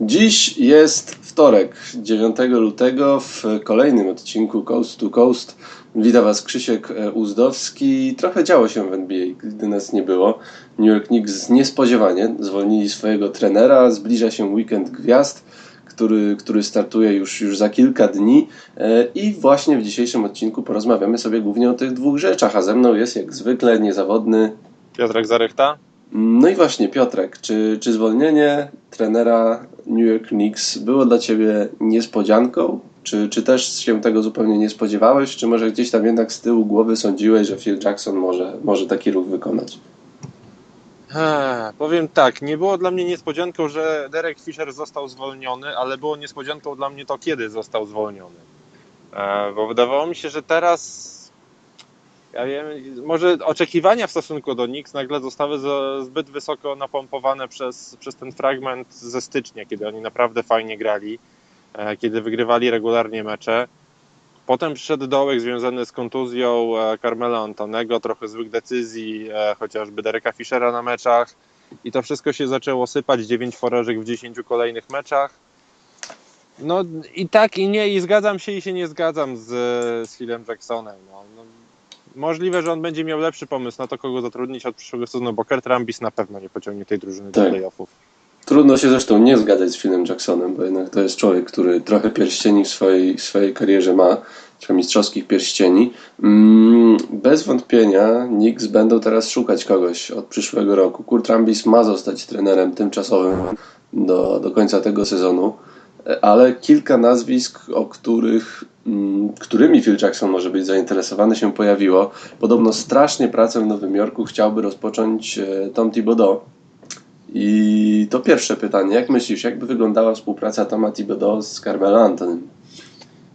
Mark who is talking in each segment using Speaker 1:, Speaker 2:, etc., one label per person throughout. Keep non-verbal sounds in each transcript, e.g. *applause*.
Speaker 1: Dziś jest wtorek, 9 lutego, w kolejnym odcinku Coast to Coast. Witam Was Krzysiek e, Uzdowski. Trochę działo się w NBA, gdy nas nie było. New York Knicks niespodziewanie zwolnili swojego trenera. Zbliża się weekend gwiazd, który, który startuje już, już za kilka dni. E, I właśnie w dzisiejszym odcinku porozmawiamy sobie głównie o tych dwóch rzeczach. A ze mną jest jak zwykle niezawodny
Speaker 2: Piotrek Zarychta?
Speaker 1: No i właśnie, Piotrek, czy, czy zwolnienie trenera New York Knicks było dla Ciebie niespodzianką? Czy, czy też się tego zupełnie nie spodziewałeś? Czy może gdzieś tam jednak z tyłu głowy sądziłeś, że Phil Jackson może, może taki ruch wykonać?
Speaker 2: Eee, powiem tak, nie było dla mnie niespodzianką, że Derek Fisher został zwolniony, ale było niespodzianką dla mnie to, kiedy został zwolniony. Eee, bo wydawało mi się, że teraz, ja wiem, może oczekiwania w stosunku do Knicks nagle zostały zbyt wysoko napompowane przez, przez ten fragment ze stycznia, kiedy oni naprawdę fajnie grali, e, kiedy wygrywali regularnie mecze. Potem przyszedł dołek związany z kontuzją e, Carmela Antonego, trochę złych decyzji, e, chociażby Dereka Fischera na meczach. I to wszystko się zaczęło sypać, 9 porażek w 10 kolejnych meczach. No i tak i nie, i zgadzam się i się nie zgadzam z, z Philem Jacksonem. No, no, możliwe, że on będzie miał lepszy pomysł na to, kogo zatrudnić od przyszłego sezonu, bo Kurt Rambis na pewno nie pociągnie tej drużyny do
Speaker 1: Tak.
Speaker 2: playoffów.
Speaker 1: Trudno się zresztą nie zgadzać z Philem Jacksonem, bo jednak to jest człowiek, który trochę pierścieni w swojej, w swojej karierze ma, trochę mistrzowskich pierścieni. Mm, bez wątpienia Knicks będą teraz szukać kogoś od przyszłego roku. Kurt Rambis ma zostać trenerem tymczasowym do, do końca tego sezonu, ale kilka nazwisk, o których, którymi Phil Jackson może być zainteresowany się pojawiło. Podobno strasznie pracę w Nowym Jorku chciałby rozpocząć e, Tom Thibodeau. I to pierwsze pytanie. Jak myślisz, jakby wyglądała współpraca Toma Thibodeau z Carmelo Antonym?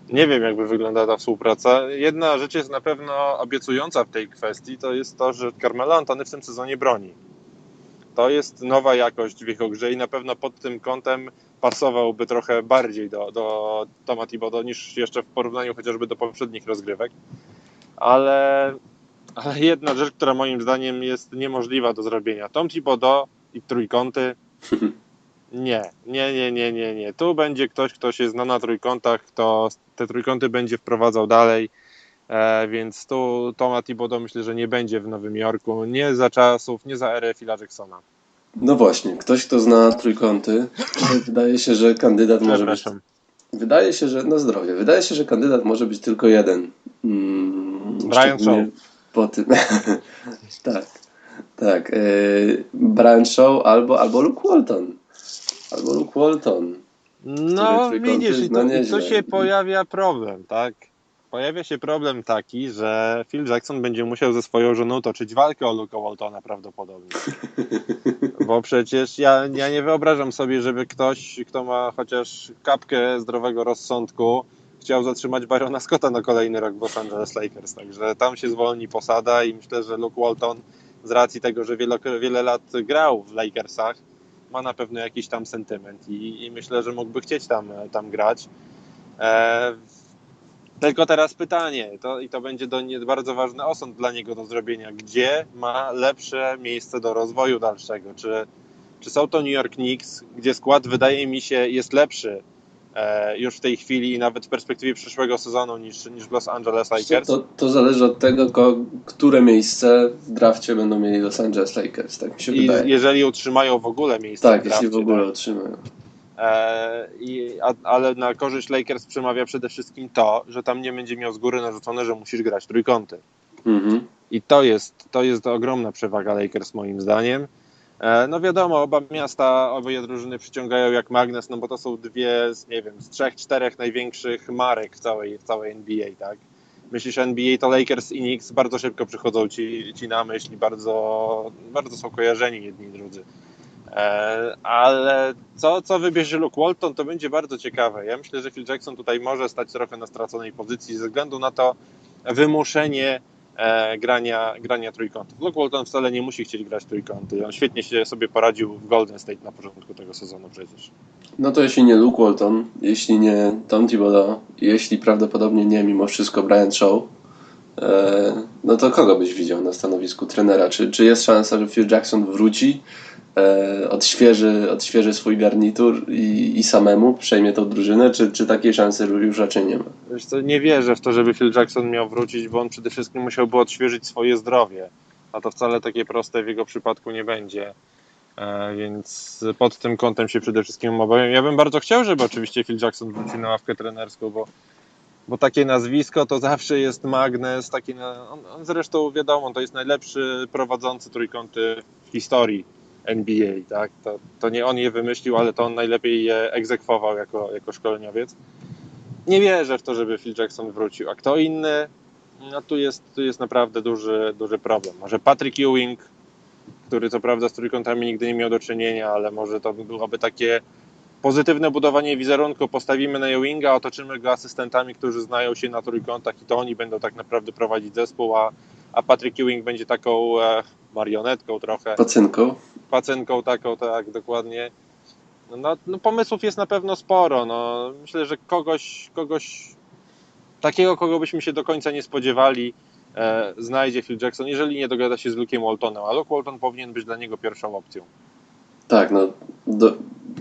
Speaker 2: Nie wiem, jakby wyglądała ta współpraca. Jedna rzecz jest na pewno obiecująca w tej kwestii, to jest to, że Carmelo Antony w tym sezonie broni. To jest nowa jakość w jego grze i na pewno pod tym kątem pasowałby trochę bardziej do, do Toma Thibodeau niż jeszcze w porównaniu chociażby do poprzednich rozgrywek. Ale, ale jedna rzecz, która moim zdaniem jest niemożliwa do zrobienia. Tom Thibodeau i trójkąty *laughs* nie, nie, nie, nie, nie, nie. Tu będzie ktoś, kto się zna na trójkątach, kto te trójkąty będzie wprowadzał dalej, e, więc tu Toma Thibodeau myślę, że nie będzie w Nowym Jorku, nie za czasów, nie za erę Phila Jacksona.
Speaker 1: No właśnie, ktoś, kto zna trójkąty, wydaje się, że kandydat może być. Wydaje się, że na zdrowie. Wydaje się, że kandydat może być tylko jeden. Mm,
Speaker 2: Brian
Speaker 1: szczególnie Po tym. *laughs* tak, tak. Yy, Brian Shaw albo, albo Luke Walton. Albo Luke Walton.
Speaker 2: No widzisz, i
Speaker 1: zna
Speaker 2: tu, i tu się pojawia problem, tak? Pojawia się problem taki, że Phil Jackson będzie musiał ze swoją żoną toczyć walkę o Luka Waltona prawdopodobnie. *laughs* Bo przecież ja, ja nie wyobrażam sobie, żeby ktoś, kto ma chociaż kapkę zdrowego rozsądku, chciał zatrzymać Byrona Scotta na kolejny rok w Los Angeles Lakers. Także tam się zwolni posada i myślę, że Luke Walton z racji tego, że wiele, wiele lat grał w Lakersach, ma na pewno jakiś tam sentyment i, i myślę, że mógłby chcieć tam, tam grać. E, tylko teraz pytanie, to, i to będzie do nie, bardzo ważny osąd dla niego do zrobienia. Gdzie ma lepsze miejsce do rozwoju dalszego? Czy, czy są to New York Knicks, gdzie skład wydaje mi się jest lepszy e, już w tej chwili i nawet w perspektywie przyszłego sezonu niż, niż Los Angeles Lakers?
Speaker 1: To, to zależy od tego, ko, które miejsce w drafcie będą mieli Los Angeles Lakers, tak mi się
Speaker 2: I
Speaker 1: wydaje.
Speaker 2: jeżeli utrzymają w ogóle miejsce
Speaker 1: tak,
Speaker 2: w
Speaker 1: jeśli
Speaker 2: drafcie,
Speaker 1: w ogóle
Speaker 2: tak?
Speaker 1: otrzymają.
Speaker 2: E, i, a, ale na korzyść Lakers przemawia przede wszystkim to, że tam nie będzie miał z góry narzucone, że musisz grać trójkąty.
Speaker 1: Mhm.
Speaker 2: I to jest, to jest ogromna przewaga Lakers moim zdaniem. E, No wiadomo, oba miasta, obie drużyny przyciągają jak magnes, no bo to są dwie, z, nie wiem, z trzech, czterech największych marek w całej, w całej NBA, tak? Myślisz NBA to Lakers i Knicks, bardzo szybko przychodzą ci, ci na myśl i bardzo, bardzo są kojarzeni jedni i drudzy. E, Ale co, co wybierze Luke Walton, to będzie bardzo ciekawe. Ja myślę, że Phil Jackson tutaj może stać trochę na straconej pozycji ze względu na to wymuszenie e, grania, grania trójkątów. Luke Walton wcale nie musi chcieć grać trójkąty. On świetnie się sobie poradził w Golden State na początku tego sezonu przecież.
Speaker 1: No to jeśli nie Luke Walton, jeśli nie Tom Thibodeau, jeśli prawdopodobnie nie mimo wszystko Brian Shaw, No to kogo byś widział na stanowisku trenera? Czy, czy jest szansa, że Phil Jackson wróci, e, odświeży, odświeży swój garnitur i, i samemu przejmie tą drużynę, czy, czy takiej szansy już raczej nie ma?
Speaker 2: Wiesz co, nie wierzę w to, żeby Phil Jackson miał wrócić, bo on przede wszystkim musiałby odświeżyć swoje zdrowie. A to wcale takie proste w jego przypadku nie będzie. E, więc pod tym kątem się przede wszystkim obawiam. Ja bym bardzo chciał, żeby oczywiście Phil Jackson wrócił na ławkę trenerską, bo, bo takie nazwisko to zawsze jest magnes. Taki on, on zresztą wiadomo, to jest najlepszy prowadzący trójkąty w historii NBA. Tak? To, to nie on je wymyślił, ale to on najlepiej je egzekwował jako, jako szkoleniowiec nie wierzę w to, żeby Phil Jackson wrócił. A kto inny? No tu jest, tu jest naprawdę duży, duży problem. Może Patrick Ewing, który co prawda z trójkątami nigdy nie miał do czynienia, ale może to byłoby takie pozytywne budowanie wizerunku. Postawimy na Ewinga, otoczymy go asystentami, którzy znają się na trójkątach i to oni będą tak naprawdę prowadzić zespół, a, a Patrick Ewing będzie taką e, marionetką trochę
Speaker 1: Pacynką?
Speaker 2: pacynką taką, tak, dokładnie. No, no, no pomysłów jest na pewno sporo. No, myślę, że kogoś, kogoś takiego, kogo byśmy się do końca nie spodziewali, e, znajdzie Phil Jackson, jeżeli nie dogada się z Luke'em Waltonem, a Luke Walton powinien być dla niego pierwszą opcją.
Speaker 1: Tak, no. Do,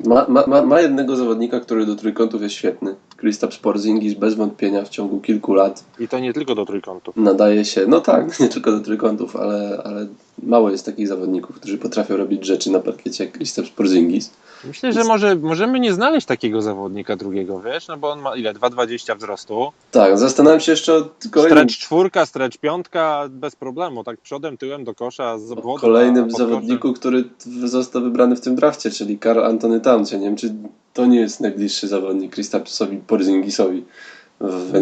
Speaker 1: ma, ma, ma- jednego zawodnika, który do trójkątów jest świetny. Kristaps Porzingis bez wątpienia w ciągu kilku lat
Speaker 2: I to nie tylko do trójkątów.
Speaker 1: nadaje się, no tak, *laughs* nie tylko do trójkątów, ale, ale mało jest takich zawodników, którzy potrafią robić rzeczy na parkiecie jak Kristaps Porzingis.
Speaker 2: Myślę, że może, możemy nie znaleźć takiego zawodnika drugiego, wiesz, no bo on ma ile? 2,20 wzrostu.
Speaker 1: Tak, zastanawiam się jeszcze o kolejnym,
Speaker 2: Stretch czwórka, stretch piątka, bez problemu, tak przodem, tyłem do kosza, z
Speaker 1: o
Speaker 2: obwodu. a
Speaker 1: kolejnym
Speaker 2: koszem.
Speaker 1: zawodniku, który został wybrany w tym drafcie, czyli Karl Antony Towns. Ja nie wiem, czy to nie jest najbliższy zawodnik Kristapsowi Porzingisowi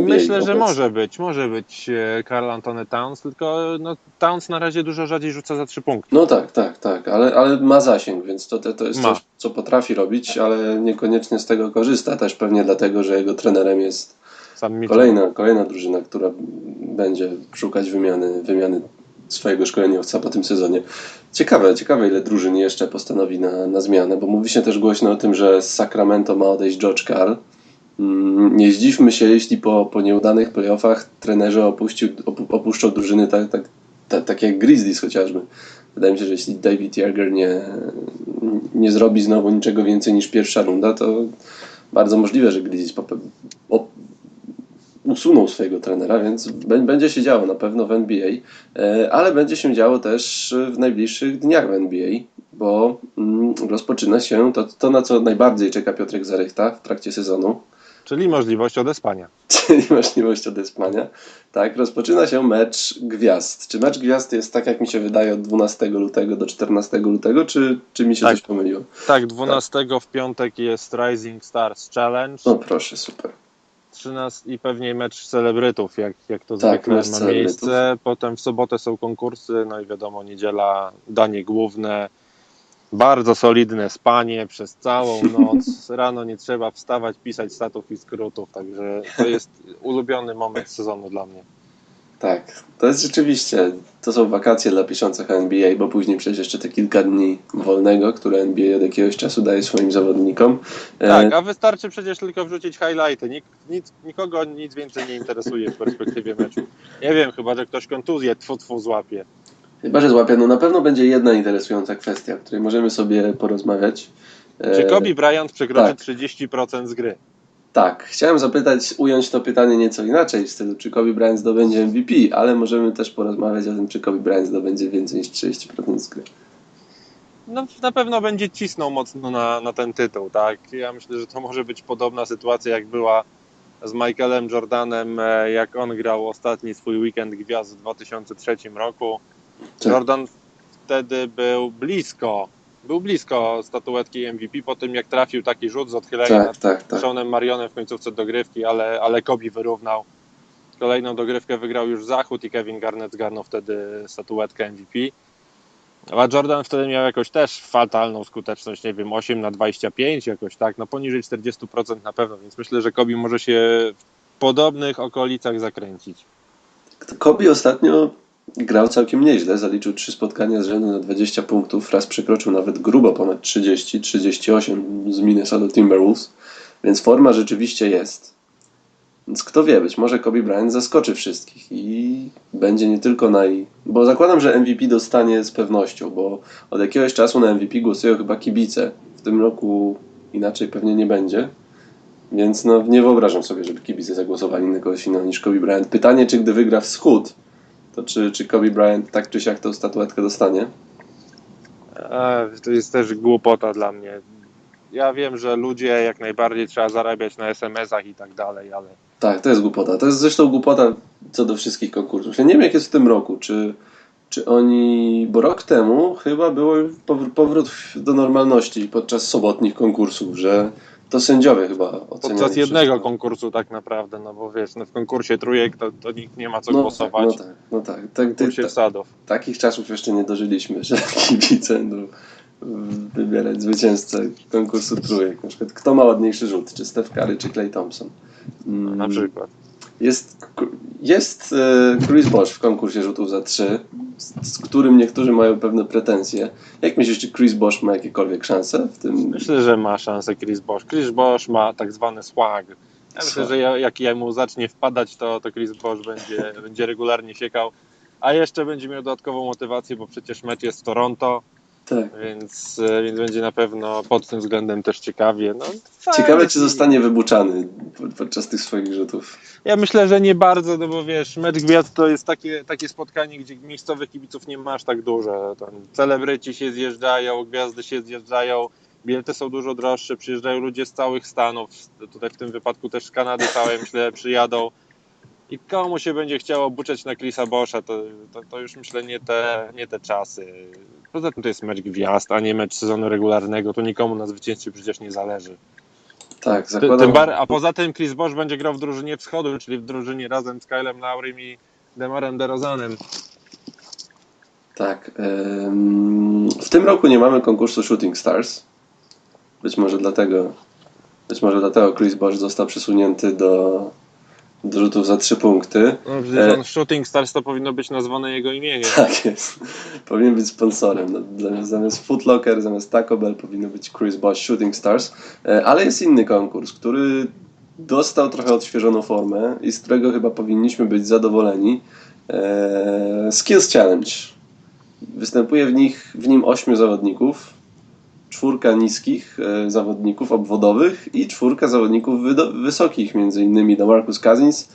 Speaker 2: Myślę, że może być, może być e, Karl Antony Towns, tylko no, Towns na razie dużo rzadziej rzuca za trzy punkty.
Speaker 1: No tak, tak, tak, ale, ale ma zasięg, więc to, to, jest
Speaker 2: Ma.
Speaker 1: coś, co potrafi robić, ale niekoniecznie z tego korzysta. Też pewnie dlatego, że jego trenerem jest kolejna, kolejna drużyna, która będzie szukać wymiany, wymiany swojego szkoleniowca po tym sezonie. Ciekawe, ciekawe ile drużyn jeszcze postanowi na, na zmianę, bo mówi się też głośno o tym, że z Sacramento ma odejść George Karl. Mm, Nie zdziwmy się, jeśli po, po nieudanych playoffach trenerzy opuścił, opu, opuszczą drużyny tak, tak, tak, tak jak Grizzlies chociażby. Wydaje mi się, że jeśli David Jager nie, nie zrobi znowu niczego więcej niż pierwsza runda, to bardzo możliwe, że Grizzlies usunął swojego trenera, więc bę- będzie się działo na pewno w NBA, e, ale będzie się działo też w najbliższych dniach w NBA, bo mm, rozpoczyna się to, to, na co najbardziej czeka Piotrek Zarychta w trakcie sezonu,
Speaker 2: Czyli możliwość odespania. *laughs*
Speaker 1: czyli możliwość odespania. Tak, rozpoczyna się mecz gwiazd. Czy mecz gwiazd jest tak, jak mi się wydaje, od 12 lutego do 14 lutego, czy, czy mi się
Speaker 2: Tak.
Speaker 1: coś pomyliło?
Speaker 2: Tak, 12 w piątek jest Rising Stars Challenge,
Speaker 1: No proszę, super.
Speaker 2: 13 i pewnie mecz celebrytów, jak, jak to
Speaker 1: Tak,
Speaker 2: zwykle ma
Speaker 1: celebrytów.
Speaker 2: miejsce. Potem w sobotę są konkursy, no i wiadomo, niedziela, danie główne, bardzo solidne spanie przez całą noc. Rano nie trzeba wstawać, pisać statów i skrótów, także to jest ulubiony moment sezonu dla mnie.
Speaker 1: Tak, to jest rzeczywiście, to są wakacje dla piszących NBA, bo później przecież jeszcze te kilka dni wolnego, które NBA od jakiegoś czasu daje swoim zawodnikom. E,
Speaker 2: Tak, a wystarczy przecież tylko wrzucić highlighty. Nik, nic, nikogo nic więcej nie interesuje w perspektywie meczu. Nie wiem, chyba że ktoś kontuzję tfu, tfu złapie.
Speaker 1: Chyba, że złapię. No na pewno będzie jedna interesująca kwestia, o której możemy sobie porozmawiać. E,
Speaker 2: Czy Kobe Bryant przekroczy
Speaker 1: tak.
Speaker 2: 30% z gry?
Speaker 1: Tak, chciałem zapytać, ująć to pytanie nieco inaczej, w stylu, czy Kobe Bryant zdobędzie MVP, ale możemy też porozmawiać o tym, czy Kobe Bryant zdobędzie więcej niż 30% z gry.
Speaker 2: No, na pewno będzie cisnął mocno na, na ten tytuł, tak? Ja myślę, że to może być podobna sytuacja, jak była z Michaelem Jordanem, e, jak on grał ostatni swój weekend gwiazd w 2003 roku.
Speaker 1: Tak.
Speaker 2: Jordan wtedy był blisko, był blisko statuetki MVP po tym, jak trafił taki rzut z odchylenia
Speaker 1: Tak, tak, tak.
Speaker 2: Seanem Marionem w końcówce dogrywki, ale, ale Kobe wyrównał. Kolejną dogrywkę wygrał już Zachód i Kevin Garnett zgarnął wtedy statuetkę MVP. A Jordan wtedy miał jakoś też fatalną skuteczność, nie wiem, 8 na 25 jakoś tak, no poniżej 40% na pewno, więc myślę, że Kobe może się w podobnych okolicach zakręcić.
Speaker 1: Kobe ostatnio grał całkiem nieźle, zaliczył trzy spotkania z rzędu na 20 punktów, raz przekroczył nawet grubo ponad 30, 38 z Minnesota Timberwolves, więc forma rzeczywiście jest. Więc kto wie, być może Kobe Bryant zaskoczy wszystkich i będzie nie tylko naj... Bo zakładam, że MVP dostanie z pewnością, bo od jakiegoś czasu na MVP głosują chyba kibice. W tym roku inaczej pewnie nie będzie. Więc no, nie wyobrażam sobie, żeby kibice zagłosowali na kogoś innego niż Kobe Bryant. Pytanie, czy gdy wygra wschód, to czy, czy Kobe Bryant tak czy siak tą statuetkę dostanie?
Speaker 2: To jest też głupota dla mnie. Ja wiem, że ludzie jak najbardziej trzeba zarabiać na SMS-ach i tak dalej, ale
Speaker 1: Tak, to jest głupota. To jest zresztą głupota co do wszystkich konkursów. Ja nie wiem, jak jest w tym roku. Czy, czy oni. Bo rok temu chyba był powr- powrót do normalności podczas sobotnich konkursów, że to sędziowie chyba oceniali.
Speaker 2: podczas jednego
Speaker 1: wszystko.
Speaker 2: konkursu tak naprawdę, no bo wiesz, no w konkursie trójek to, to nikt nie ma co
Speaker 1: no,
Speaker 2: głosować.
Speaker 1: Tak, no tak, no tak. tak ty,
Speaker 2: wsadów.
Speaker 1: takich czasów jeszcze nie dożyliśmy, *laughs* że kibice wybierać zwycięzcę konkursu trójek. Na przykład, kto ma ładniejszy rzut, czy Steph Curry, czy Clay Thompson. Mm,
Speaker 2: Na przykład.
Speaker 1: Jest, jest e, Chris Bosh w konkursie rzutów za trzy, z, którym niektórzy mają pewne pretensje. Jak myślisz, czy Chris Bosh ma jakiekolwiek szanse w tym?
Speaker 2: Myślę, że ma szansę Chris Bosh. Chris Bosh ma tak zwany swag. Ja myślę, że ja- jak jemu zacznie wpadać, to, to Chris Bosh będzie, będzie regularnie siekał. A jeszcze będzie miał dodatkową motywację, bo przecież mecz jest w Toronto,
Speaker 1: Tak.
Speaker 2: więc, e, więc będzie na pewno pod tym względem też ciekawie. No,
Speaker 1: Ciekawe, czy zostanie wybuczany pod- podczas tych swoich rzutów.
Speaker 2: Ja myślę, że nie bardzo, no bo wiesz, mecz gwiazd to jest takie, takie spotkanie, gdzie miejscowych kibiców nie masz tak dużo. Tam celebryci się zjeżdżają, gwiazdy się zjeżdżają, bilety są dużo droższe, przyjeżdżają ludzie z całych Stanów, tutaj w tym wypadku też z Kanady całej, myślę, przyjadą. I komu się będzie chciało buczeć na Chrisa Boscha, to, to, to już myślę nie te, nie te czasy. Poza tym to jest mecz gwiazd, a nie mecz sezonu regularnego, tu nikomu na zwycięstwie przecież nie zależy.
Speaker 1: Tak, zakładam.
Speaker 2: Tym bar, a poza tym Chris Bosh będzie grał w drużynie wschodu, czyli w drużynie razem z Kylem Laurym i Demarem DeRozanem.
Speaker 1: Tak. em, w tym roku nie mamy konkursu Shooting Stars. Być może dlatego, być może dlatego Chris Bosh został przesunięty do, do rzutów za trzy punkty.
Speaker 2: No,
Speaker 1: E.
Speaker 2: Shooting Stars to powinno być nazwane jego imieniem.
Speaker 1: Tak jest. Powinien być sponsorem. No, zamiast, zamiast Foot Locker, zamiast Taco Bell powinno być Chris Bosh Shooting Stars. E, Ale jest inny konkurs, który dostał trochę odświeżoną formę i z którego chyba powinniśmy być zadowoleni. E, Skills Challenge. Występuje w, nich, w nim ośmiu zawodników. Czwórka niskich e, zawodników obwodowych i czwórka zawodników wysokich, między innymi DeMarcus Cousins,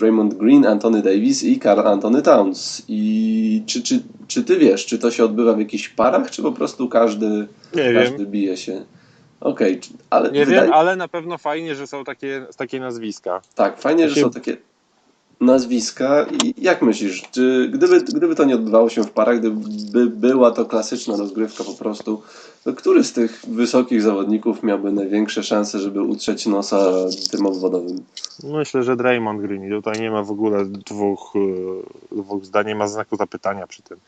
Speaker 1: Raymond Green, Anthony Davis i Carl Anthony Towns. I czy, czy, czy ty wiesz, czy to się odbywa w jakichś parach, czy po prostu każdy,
Speaker 2: Nie
Speaker 1: każdy
Speaker 2: wiem,
Speaker 1: bije się? Okej, czy- ale
Speaker 2: nie
Speaker 1: wydaje,
Speaker 2: wiem, ale na pewno fajnie, że są takie, takie nazwiska.
Speaker 1: tak, fajnie, że są takie nazwiska. I jak myślisz, czy gdyby, gdyby to nie odbywało się w parach, gdyby była to klasyczna rozgrywka po prostu, to który z tych wysokich zawodników miałby największe szanse, żeby utrzeć nosa tym obwodowym?
Speaker 2: Myślę, że Draymond Green i tutaj nie ma w ogóle dwóch, e, dwóch zdań, nie ma znaku zapytania przy tym.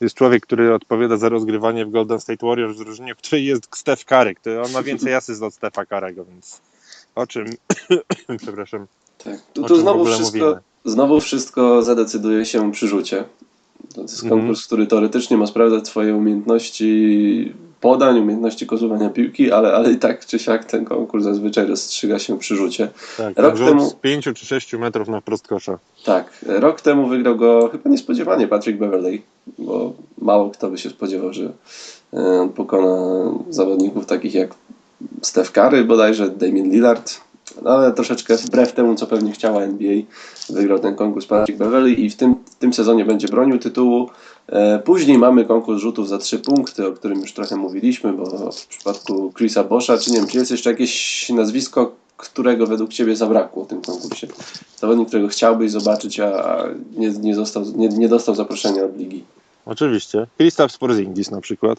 Speaker 2: Jest człowiek, który odpowiada za rozgrywanie w Golden State Warriors w drużynie, w której jest Steph Curry, który on ma więcej *laughs* asyst od Stefa Curry'ego, więc o czym, *coughs* przepraszam,
Speaker 1: Tak. Tu, tu znowu, wszystko,
Speaker 2: mówimy?
Speaker 1: Znowu wszystko zadecyduje się przy rzucie. To jest
Speaker 2: Mhm.
Speaker 1: konkurs, który teoretycznie ma sprawdzać Twoje umiejętności podań, umiejętności kozowania piłki, ale, ale i tak czy siak ten konkurs zazwyczaj rozstrzyga się przy rzucie.
Speaker 2: tak,
Speaker 1: Rok temu-
Speaker 2: z 5 czy 6 metrów na wprost kosza.
Speaker 1: Tak, rok temu wygrał go chyba niespodziewanie Patrick Beverley, bo mało kto by się spodziewał, że e, on pokona zawodników takich jak Steph Curry bodajże, Damian Lillard, ale troszeczkę wbrew temu, co pewnie chciała NBA, wygrał ten konkurs Patrick Beverley i w tym, w tym sezonie będzie bronił tytułu. E, Później mamy konkurs rzutów za trzy punkty, o którym już trochę mówiliśmy, bo w przypadku Chrisa Boscha, czy nie wiem, czy jest jeszcze jakieś nazwisko, którego według Ciebie zabrakło w tym konkursie? Zawodnik, którego chciałbyś zobaczyć, a nie, nie, został, nie, nie dostał zaproszenia od ligi.
Speaker 2: Oczywiście. Kristaps Porzingis na przykład.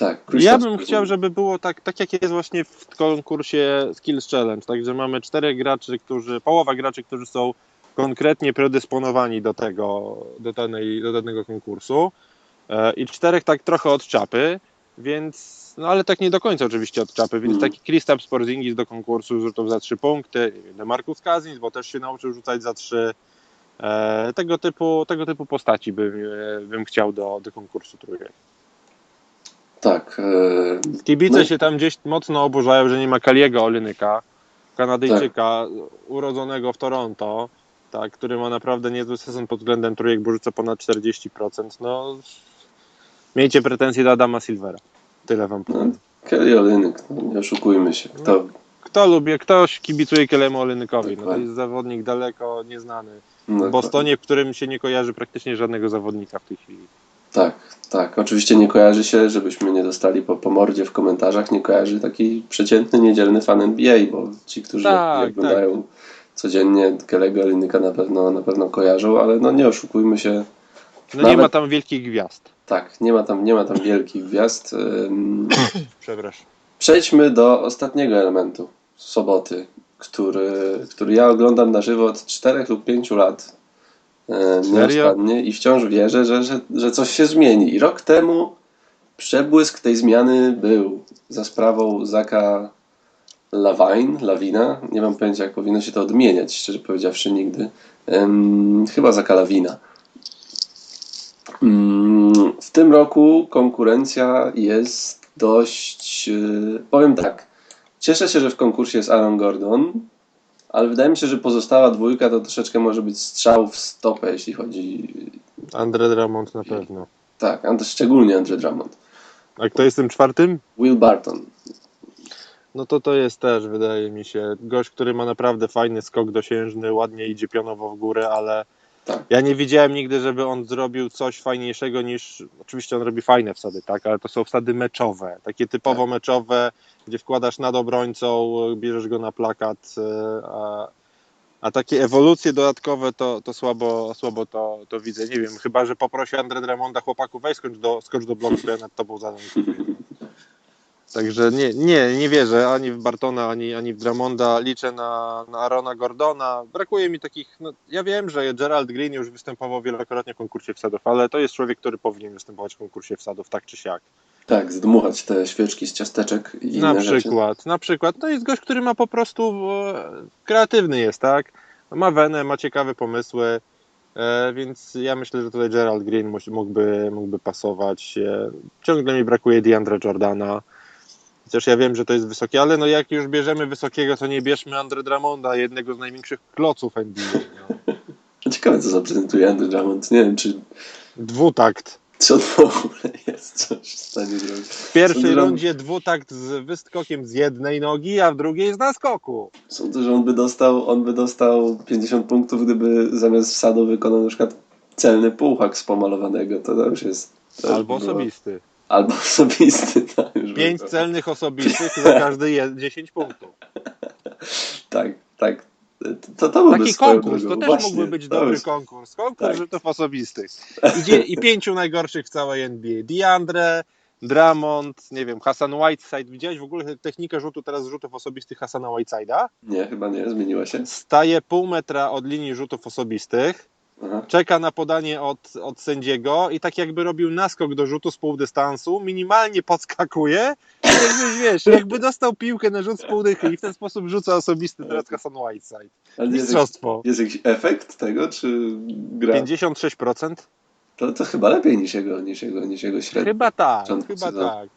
Speaker 1: Tak,
Speaker 2: Ja bym chciał, żeby było tak, tak jak jest właśnie w konkursie Skills Challenge, także mamy czterech graczy, którzy, połowa graczy, którzy są konkretnie predysponowani do tego, do, danej, do danego konkursu e, i czterech tak trochę od czapy, więc, no ale tak nie do końca oczywiście od czapy, więc
Speaker 1: Mhm.
Speaker 2: taki Kristaps Porzingis do konkursu rzutów za trzy punkty, Markus Cousins, bo też się nauczył rzucać za trzy, e, tego typu, tego typu postaci bym, e, bym chciał do, do konkursu trójek.
Speaker 1: Tak. E,
Speaker 2: Kibice
Speaker 1: No.
Speaker 2: się tam gdzieś mocno oburzają, że nie ma Kaliego Olynyka. Kanadyjczyka urodzonego w Toronto, tak, który ma naprawdę niezły sezon pod względem trójek, bo rzuca ponad 40%. No, miejcie pretensje do Adama Silvera. Tyle wam
Speaker 1: No,
Speaker 2: powiem.
Speaker 1: Kelly Olynyk, no, nie oszukujmy się. Kto,
Speaker 2: Kto lubi, ktoś kibicuje Kelemu Olynykowi. No, to jest zawodnik daleko nieznany.
Speaker 1: no,
Speaker 2: W Bostonie, w którym się nie kojarzy praktycznie żadnego zawodnika w tej chwili.
Speaker 1: Tak, tak. Oczywiście nie kojarzy się, żebyśmy nie dostali po, po mordzie w komentarzach, nie kojarzy taki przeciętny, niedzielny fan NBA, bo ci, którzy
Speaker 2: Tak,
Speaker 1: nie oglądają codziennie Kelego Olynyka na pewno, na pewno kojarzą, ale no nie oszukujmy się,
Speaker 2: No nie
Speaker 1: Nawet-
Speaker 2: ma tam wielkich gwiazd.
Speaker 1: tak, nie ma tam, nie ma tam wielkich gwiazd. *coughs*
Speaker 2: Przepraszam.
Speaker 1: Przejdźmy do ostatniego elementu soboty, który, który ja oglądam na żywo od 4 lub 5 lat. E? Nieustannie i wciąż wierzę, że, że, że coś się zmieni. I rok temu przebłysk tej zmiany był za sprawą Zaka Lawine, Lawina. Nie mam pojęcia, jak powinno się to odmieniać, szczerze powiedziawszy, nigdy. Em, chyba Zaka Lawina. Mm, W tym roku konkurencja jest dość. yy, Powiem tak. Cieszę się, że w konkursie jest Aaron Gordon, ale wydaje mi się, że pozostała dwójka to troszeczkę może być strzał w stopę, jeśli chodzi.
Speaker 2: Andre Drummond na pewno.
Speaker 1: Tak, a to szczególnie Andre Drummond.
Speaker 2: A kto jest tym czwartym?
Speaker 1: Will Barton.
Speaker 2: No to to jest też, wydaje mi się, gość, który ma naprawdę fajny skok dosiężny, ładnie idzie pionowo w górę, ale
Speaker 1: Tak.
Speaker 2: ja nie widziałem nigdy, żeby on zrobił coś fajniejszego niż, oczywiście on robi fajne wsady, tak, ale to są wsady meczowe, takie typowo
Speaker 1: Tak.
Speaker 2: meczowe, gdzie wkładasz nad obrońcą, bierzesz go na plakat, e, a, a takie ewolucje dodatkowe to, to słabo, słabo to, to widzę. Nie wiem, chyba, że poprosi Andre Dremonda chłopaku, weź skocz do, skocz do bloku, to ja nad tobą. Także nie, nie, nie wierzę ani w Bartona, ani, ani w Dramonda. Liczę na, na Arona Gordona. Brakuje mi takich. No, ja wiem, że Gerald Green już występował wielokrotnie w konkursie wsadów, ale to jest człowiek, który powinien występować w konkursie wsadów, tak czy siak.
Speaker 1: Tak, zdmuchać te świeczki z ciasteczek i
Speaker 2: na
Speaker 1: inne rzeczy.
Speaker 2: przykład, na przykład. To jest gość, który ma po prostu e, kreatywny jest, tak? Ma wenę, ma ciekawe pomysły. E, więc ja myślę, że tutaj Gerald Green mógłby, mógłby pasować. E, ciągle mi brakuje DeAndre Jordana. Chociaż ja wiem, że to jest wysokie, ale no jak już bierzemy wysokiego, to nie bierzmy Andre Drummonda, jednego z największych kloców NBA. *laughs* No.
Speaker 1: Ciekawe, co zaprezentuje Andre Drummond. Nie wiem, czy,
Speaker 2: Dwutakt.
Speaker 1: czy on w ogóle jest coś w stanie zrobić.
Speaker 2: W pierwszej
Speaker 1: Sądzę,
Speaker 2: rundzie dwutakt z wyskokiem z jednej nogi, a w drugiej z naskoku.
Speaker 1: Sądzę, że on by dostał, on by dostał 50 punktów, gdyby zamiast wsadu wykonał na przykład celny półhak z pomalowanego. To już jest. to
Speaker 2: Albo osobisty.
Speaker 1: Albo *laughs* osobisty. By
Speaker 2: Pięć celnych osobistych za każdy je- 10 punktów. *laughs*
Speaker 1: Tak, tak. To, to byłby
Speaker 2: Taki konkurs, to też
Speaker 1: Właśnie,
Speaker 2: mógłby być dobry
Speaker 1: jest-
Speaker 2: konkurs. Konkurs
Speaker 1: Tak.
Speaker 2: rzutów osobistych. Idzie, I pięciu najgorszych w całej NBA. DeAndre, Drummond, nie wiem, Hassan Whiteside. Widziałeś w ogóle technikę rzutu teraz z rzutów osobistych Hassana Whiteside'a?
Speaker 1: Nie, chyba nie, zmieniła się.
Speaker 2: Staje pół metra od linii rzutów osobistych,
Speaker 1: Aha.
Speaker 2: czeka na podanie od, od sędziego i tak jakby robił naskok do rzutu z pół dystansu, minimalnie podskakuje i jakby, wiesz, jakby dostał piłkę na rzut z pół dychy i w ten sposób rzuca osobisty teraz Hassan Whiteside. Mistrzostwo.
Speaker 1: jest jakiś efekt tego, czy gra?
Speaker 2: 56%?
Speaker 1: To, to chyba lepiej niż jego, niż jego, niż jego średnio.
Speaker 2: Chyba tak, chyba tak.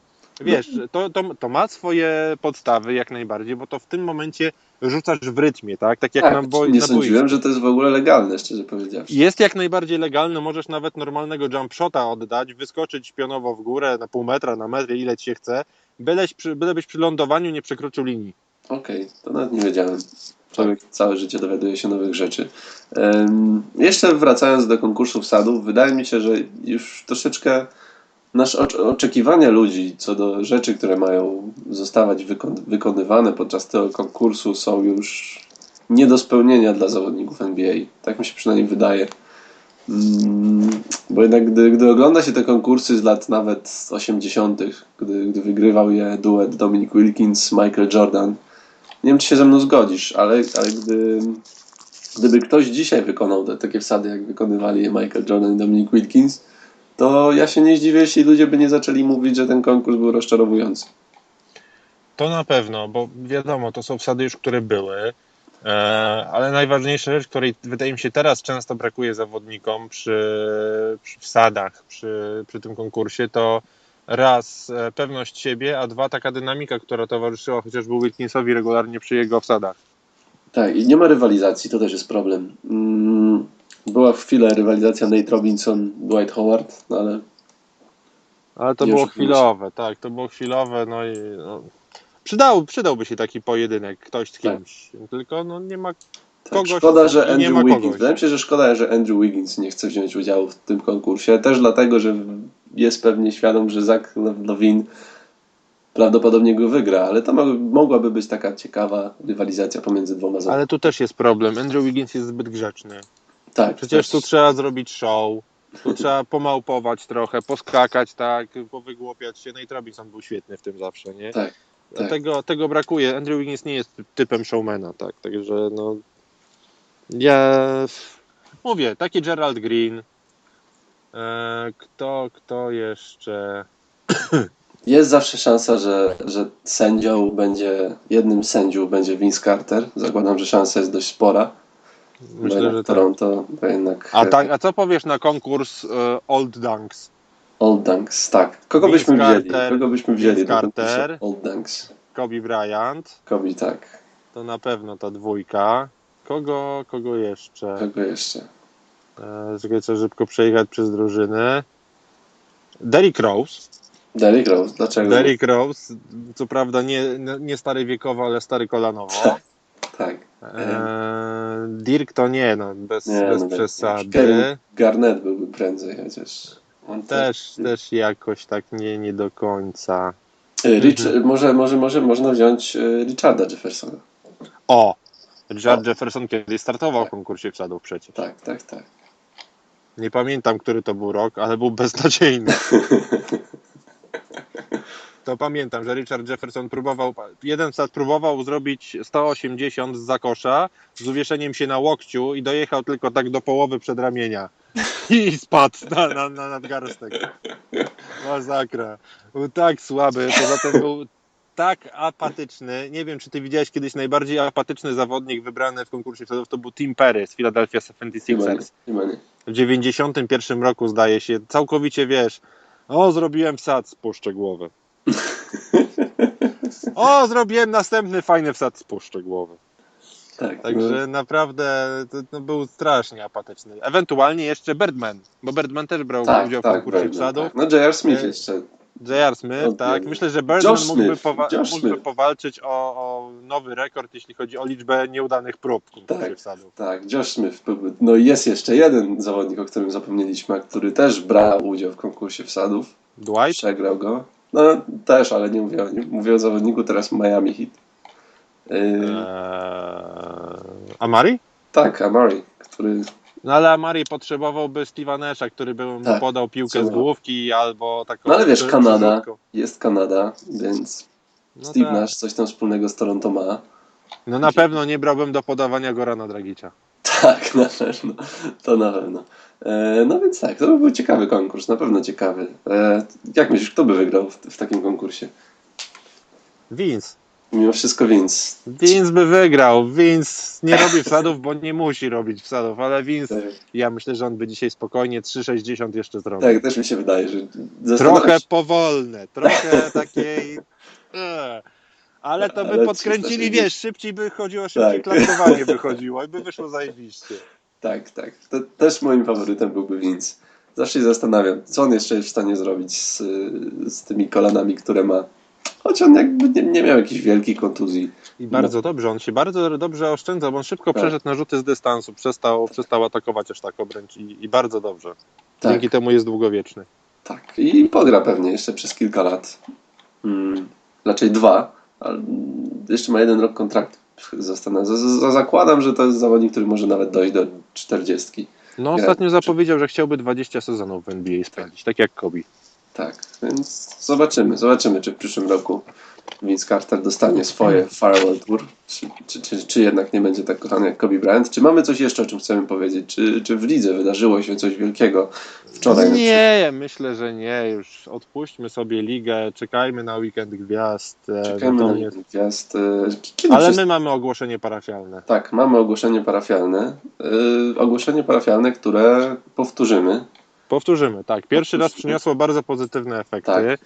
Speaker 2: Wiesz, to, to, to ma swoje podstawy jak najbardziej, bo to w tym momencie rzucasz w rytmie, tak? Tak jak
Speaker 1: tak,
Speaker 2: na, boi,
Speaker 1: nie
Speaker 2: na
Speaker 1: sądziłem,
Speaker 2: boisku.
Speaker 1: że to jest w ogóle legalne, szczerze powiedziawszy.
Speaker 2: Jest jak najbardziej legalne, możesz nawet normalnego jump shota oddać, wyskoczyć pionowo w górę na pół metra, na metr, ile ci się chce, byleś przy, bylebyś przy lądowaniu nie przekroczył linii.
Speaker 1: Okej, to nawet nie wiedziałem. Człowiek całe życie dowiaduje się nowych rzeczy. Em, jeszcze wracając do konkursu wsadów, wydaje mi się, że już troszeczkę nasze ocz- oczekiwania ludzi co do rzeczy, które mają zostawać wykon- wykonywane podczas tego konkursu są już nie do spełnienia dla zawodników NBA. Tak mi się przynajmniej wydaje. Mm, Bo jednak gdy, gdy ogląda się te konkursy z lat nawet 80., gdy, gdy wygrywał je duet Dominic Wilkins, Michael Jordan, nie wiem, czy się ze mną zgodzisz, ale, ale gdy, gdyby ktoś dzisiaj wykonał te, takie wsady, jak wykonywali je Michael Jordan i Dominic Wilkins, to ja się nie zdziwię, jeśli ludzie by nie zaczęli mówić, że ten konkurs był rozczarowujący.
Speaker 2: To na pewno, bo wiadomo, to są wsady już, które były, e, ale najważniejsza rzecz, której wydaje mi się teraz często brakuje zawodnikom przy, przy wsadach, przy, przy tym konkursie, to raz e, pewność siebie, a dwa taka dynamika, która towarzyszyła chociażby Wilkinsowi regularnie przy jego wsadach.
Speaker 1: Tak, i nie ma rywalizacji, to też jest problem. Mm, Była chwilę rywalizacja Nate Robinson, Dwight Howard, no ale
Speaker 2: Ale to było chwilowe, tak, to było chwilowe, no i no, przydał, przydałby się taki pojedynek, ktoś z
Speaker 1: Tak.
Speaker 2: kimś, tylko no nie ma
Speaker 1: tak,
Speaker 2: Kogoś
Speaker 1: szkoda, że Andrew Wiggins.
Speaker 2: kogoś.
Speaker 1: Wydaje mi się, że szkoda, że Andrew Wiggins nie chce wziąć udziału w tym konkursie. Też dlatego, że jest pewnie świadom, że Zach Lawin prawdopodobnie go wygra, ale to mo- mogłaby być taka ciekawa rywalizacja pomiędzy dwoma zawodnikami.
Speaker 2: Ale tu też jest problem. Andrew Wiggins jest zbyt grzeczny.
Speaker 1: Tak,
Speaker 2: Przecież tu
Speaker 1: też-
Speaker 2: trzeba zrobić show, tu trzeba pomałpować trochę, poskakać, tak, powygłupiać się. No i Robinson był świetny w tym zawsze, nie?
Speaker 1: Tak, tak.
Speaker 2: Tego, tego brakuje. Andrew Wiggins nie jest typem showmana, tak, także no ja mówię, taki Gerald Green. E, kto, kto jeszcze? *clears throat*
Speaker 1: Jest zawsze szansa, że, że sędzią będzie, jednym sędzią będzie Vince Carter. Zakładam, że szansa jest dość spora.
Speaker 2: Myślę, że tak.
Speaker 1: Toronto to jednak
Speaker 2: A, tak, a co powiesz na konkurs e, Old Dunks?
Speaker 1: Old Dunks, tak. Kogo
Speaker 2: Vince
Speaker 1: byśmy wzięli?
Speaker 2: Carter,
Speaker 1: Kogo byśmy wzięli
Speaker 2: Vince Carter.
Speaker 1: Old Dunks?
Speaker 2: Kobe Bryant,
Speaker 1: Kobe, tak.
Speaker 2: to na pewno ta dwójka. Kogo, kogo jeszcze?
Speaker 1: Kogo jeszcze?
Speaker 2: E, Czekaj, co szybko przejechać przez drużyny. Derrick Rose.
Speaker 1: Derrick Rose, dlaczego?
Speaker 2: Derrick Rose, co prawda nie, nie stary wiekowo, ale stary kolanowo.
Speaker 1: Tak.
Speaker 2: E, Dirk to nie, no, bez,
Speaker 1: Nie,
Speaker 2: bez
Speaker 1: no, Kevin
Speaker 2: przesady.
Speaker 1: Garnett byłby prędzej chociaż. On
Speaker 2: Też, też jakoś tak nie, nie do końca.
Speaker 1: Y, Rich,
Speaker 2: Mhm.
Speaker 1: może, może, może można wziąć y, Richarda Jeffersona.
Speaker 2: O! Richard
Speaker 1: O.
Speaker 2: Jefferson kiedyś startował w
Speaker 1: Tak.
Speaker 2: konkursie wsadów przecież.
Speaker 1: Tak, tak, tak.
Speaker 2: Nie pamiętam, który to był rok, ale był beznadziejny. *laughs* To pamiętam, że Richard Jefferson próbował, jeden wsad próbował zrobić 180 z zakosza z uwieszeniem się na łokciu i dojechał tylko tak do połowy przedramienia. I spadł na, na, na nadgarstek. Masakra. Był tak słaby, poza tym był tak apatyczny. Nie wiem, czy ty widziałeś kiedyś najbardziej apatyczny zawodnik wybrany w konkursie wsadów, to był Tim Perry z Philadelphia
Speaker 1: Chyba nie,
Speaker 2: 76ers
Speaker 1: chyba nie.
Speaker 2: w 91 roku zdaje się, całkowicie wiesz, o zrobiłem wsad, spuszczę głowę. O, zrobiłem następny fajny wsad, spuszczę głowę.
Speaker 1: Tak,
Speaker 2: Także naprawdę to, był strasznie apatyczny. Ewentualnie jeszcze Birdman, bo Birdman też brał
Speaker 1: no, tak,
Speaker 2: udział w
Speaker 1: tak,
Speaker 2: konkursie
Speaker 1: Birdman,
Speaker 2: wsadów.
Speaker 1: tak. No J.R. Smith
Speaker 2: E,
Speaker 1: jeszcze.
Speaker 2: J.R. Smith,
Speaker 1: No,
Speaker 2: tak. Myślę, że Birdman
Speaker 1: Josh
Speaker 2: mógłby,
Speaker 1: Smith,
Speaker 2: powa-
Speaker 1: Josh
Speaker 2: mógłby
Speaker 1: Smith.
Speaker 2: powalczyć o, o nowy rekord, jeśli chodzi o liczbę nieudanych prób w konkursie
Speaker 1: Tak.
Speaker 2: wsadów.
Speaker 1: Tak, Josh Smith. No i jest jeszcze jeden zawodnik, o którym zapomnieliśmy, a który też brał udział w konkursie wsadów.
Speaker 2: Dwight?
Speaker 1: Przegrał go. No też, ale nie mówię o nim. Mówię o zawodniku teraz Miami Heat. Yy,
Speaker 2: Eee, Amari?
Speaker 1: Tak, Amari, który
Speaker 2: No ale Amari potrzebowałby Steve'a Nasha, który by mu
Speaker 1: Tak,
Speaker 2: podał piłkę z główki albo taką...
Speaker 1: No ale wiesz, Kanada. jest Kanada, więc
Speaker 2: No
Speaker 1: Steve
Speaker 2: tak.
Speaker 1: Nash coś tam wspólnego z Toronto ma.
Speaker 2: No na pewno nie brałbym do podawania Gorana Dragicza.
Speaker 1: Tak, na pewno. To na pewno. E, no więc tak, to by był ciekawy konkurs, na pewno ciekawy. E, jak myślisz, kto by wygrał w, w takim konkursie?
Speaker 2: Vince.
Speaker 1: Mimo wszystko Vince.
Speaker 2: Vince by wygrał. Vince nie robi wsadów, bo nie musi robić wsadów, ale Vince,
Speaker 1: Tak,
Speaker 2: ja myślę, że on by dzisiaj spokojnie 3,60 jeszcze zrobił.
Speaker 1: tak, też mi się wydaje, że zastanawiam
Speaker 2: Trochę
Speaker 1: się-
Speaker 2: powolne, trochę *laughs* takiej... e, Ale to by
Speaker 1: Ale
Speaker 2: podkręcili,
Speaker 1: 360.
Speaker 2: wiesz, szybciej by chodziło, szybciej
Speaker 1: Tak.
Speaker 2: klasowanie by chodziło i by wyszło zajebiście.
Speaker 1: Tak, tak. To, też moim faworytem byłby Vince. Zawsze się zastanawiam, co on jeszcze jest w stanie zrobić z, z tymi kolanami, które ma. Choć on jakby nie, nie miał jakichś wielkich kontuzji.
Speaker 2: I bardzo dobrze, on się bardzo dobrze oszczędzał, bo on szybko
Speaker 1: Tak.
Speaker 2: przeszedł na rzuty z dystansu, przestał, przestał atakować aż tak obręcz i, i bardzo dobrze.
Speaker 1: Tak.
Speaker 2: Dzięki temu jest długowieczny.
Speaker 1: Tak, i pogra pewnie jeszcze przez kilka lat. Hmm, raczej dwa, ale jeszcze ma jeden rok kontraktu. Zastanawiam. za- za- Zakładam, że to jest zawodnik, który może nawet dojść do 40.
Speaker 2: No ostatnio zapowiedział, że chciałby 20 sezonów w NBA spędzić, tak jak Kobe.
Speaker 1: Tak, więc zobaczymy. Zobaczymy, czy w przyszłym roku Vince Carter dostanie swoje Farewell Tour, czy, czy, czy, czy jednak nie będzie tak kochany jak Kobe Bryant. Czy mamy coś jeszcze, o czym chcemy powiedzieć? Czy, czy w lidze wydarzyło się coś wielkiego wczoraj?
Speaker 2: Nie, myślę, że nie, już odpuśćmy sobie ligę, czekajmy na weekend gwiazd. e,
Speaker 1: Czekajmy na
Speaker 2: natomiast-
Speaker 1: jeden gwiazd. e, Kiedy
Speaker 2: Ale
Speaker 1: wszyscy-
Speaker 2: my mamy ogłoszenie parafialne.
Speaker 1: Tak, mamy ogłoszenie parafialne. Yy, ogłoszenie parafialne, które powtórzymy.
Speaker 2: Powtórzymy, tak. Pierwszy raz przyniosło bardzo pozytywne efekty.
Speaker 1: Tak.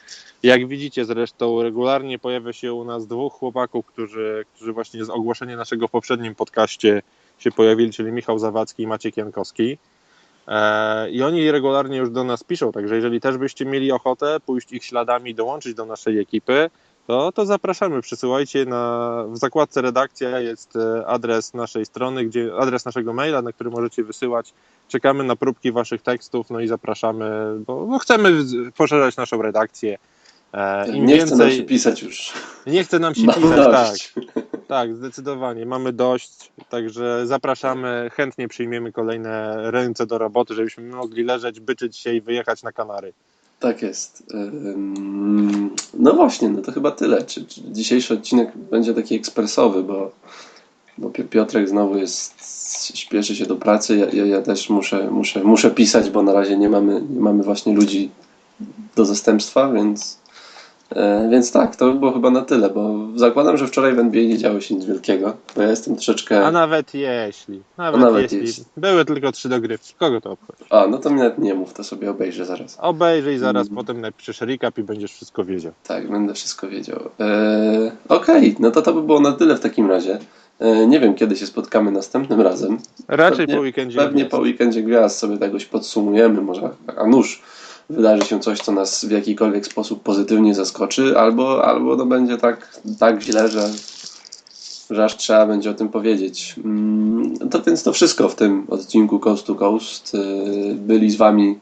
Speaker 2: Jak widzicie zresztą regularnie pojawia się u nas dwóch chłopaków, którzy, którzy właśnie z ogłoszenia naszego w poprzednim podcaście się pojawili, czyli Michał Zawadzki i Maciek Jankowski. E, I oni regularnie już do nas piszą, także jeżeli też byście mieli ochotę pójść ich śladami i dołączyć do naszej ekipy, to, to zapraszamy. Przysyłajcie na, w zakładce redakcja jest e, adres naszej strony, gdzie, adres naszego maila, na który możecie wysyłać. Czekamy na próbki waszych tekstów, no i zapraszamy, bo, bo chcemy poszerzać naszą redakcję. E,
Speaker 1: Nie chce nam
Speaker 2: więcej,
Speaker 1: się pisać już.
Speaker 2: nie chce nam się
Speaker 1: Mamy
Speaker 2: pisać, tak.
Speaker 1: dość.
Speaker 2: Tak, zdecydowanie. Mamy dość, także zapraszamy. Chętnie przyjmiemy kolejne ręce do roboty, żebyśmy mogli leżeć, byczyć się i wyjechać na Kanary.
Speaker 1: Tak jest. No właśnie, no to chyba tyle. Czy, czy dzisiejszy odcinek będzie taki ekspresowy, bo, bo Pi- Piotrek znowu jest, śpieszy się do pracy. Ja, ja, też muszę, muszę, muszę pisać, bo na razie nie mamy, nie mamy właśnie ludzi do zastępstwa, więc, więc tak, to by było chyba na tyle, bo zakładam, że wczoraj w NBA nie działo się nic wielkiego, bo ja jestem troszeczkę...
Speaker 2: A nawet jeśli, nawet,
Speaker 1: nawet
Speaker 2: jeśli,
Speaker 1: jeśli.
Speaker 2: były tylko trzy dogrywki, kogo to obchodzi?
Speaker 1: A, no to mi nawet nie mów, to sobie obejrzę zaraz.
Speaker 2: Obejrzyj zaraz,
Speaker 1: Mm.
Speaker 2: potem napiszesz recap i będziesz wszystko wiedział.
Speaker 1: Tak, będę wszystko wiedział. Eee, Okej, no to to by było na tyle w takim razie. Eee, nie wiem, kiedy się spotkamy następnym razem.
Speaker 2: Raczej
Speaker 1: Pewnie-
Speaker 2: po weekendzie.
Speaker 1: Pewnie
Speaker 2: jest.
Speaker 1: po weekendzie gwiazd sobie tegoś podsumujemy, może a nuż wydarzy się coś, co nas w jakikolwiek sposób pozytywnie zaskoczy, albo, albo no będzie tak, tak źle, że, że aż trzeba będzie o tym powiedzieć. Mm, To więc to wszystko w tym odcinku Coast to Coast. Eee, Byli z Wami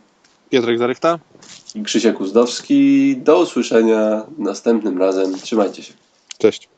Speaker 2: Piotrek Zarychta?
Speaker 1: Krzysiek Uzdowski. Do usłyszenia następnym razem. Trzymajcie się.
Speaker 2: Cześć.